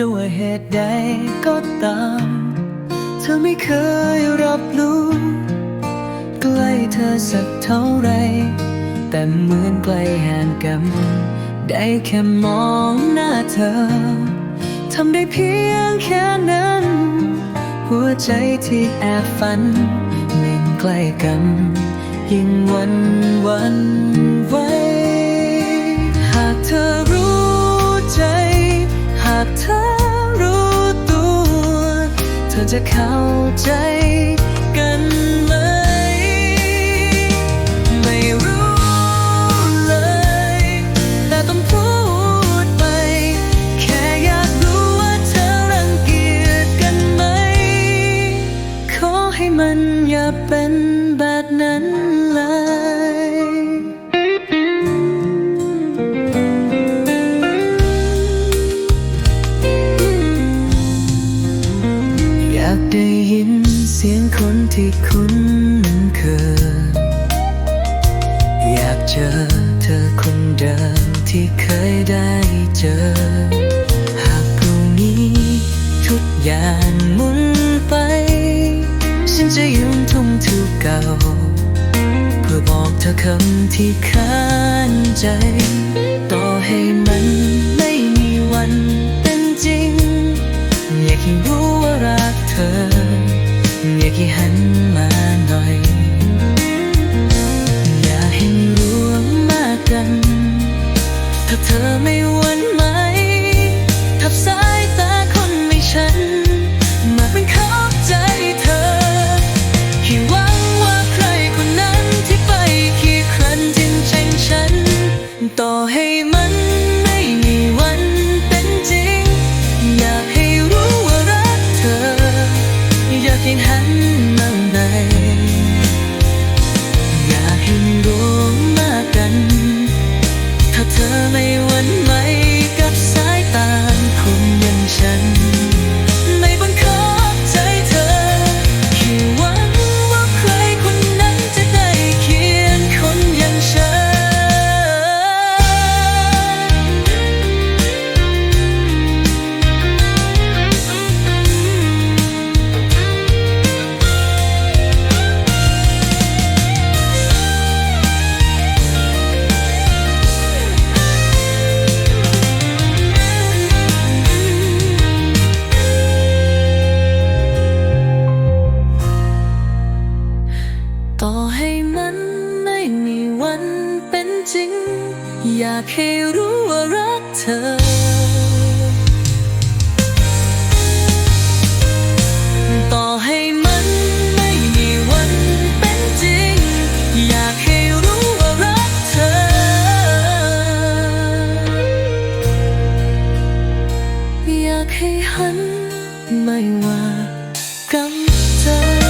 ด้วยเหตุใดก็ตาม เธอไม่เคยรับรู้ ใกล้เธอสักเท่าไร แต่เหมือนไกลห่างกัน ได้แค่มองหน้าเธอ ทำได้เพียงแค่นั้น หัวใจที่แอบฝันเม่นใกล้กันยิ่งวันวัน จะเข้าใจกันไหม ไม่รู้เลย แต่ต้องพูดไป แค่อยากรู้ว่าเธอรังเกียจกันไหม ขอให้มันอย่าเป็นแบบนั้น ที่คุ้นเคย อยากเจอเธอคนเดิมที่เคยได้เจอ หากพรุ่งนี้ทุกอย่างหมุนไป ฉันจะยืนทุ่มทุกเก่า เพื่อบอกเธอคำที่ค้านใจ ต่อให้มันไม่มีวัน ห้หันมาไหนอยากให้รู้มากกัน ถ้าเธอไม่ จริง อยากให้รู้ว่ารักเธอ ต่อให้มันไม่มีวันเป็นจริง อยากให้รู้ว่ารักเธอ อยากให้หันไม่ว่ากำเธอ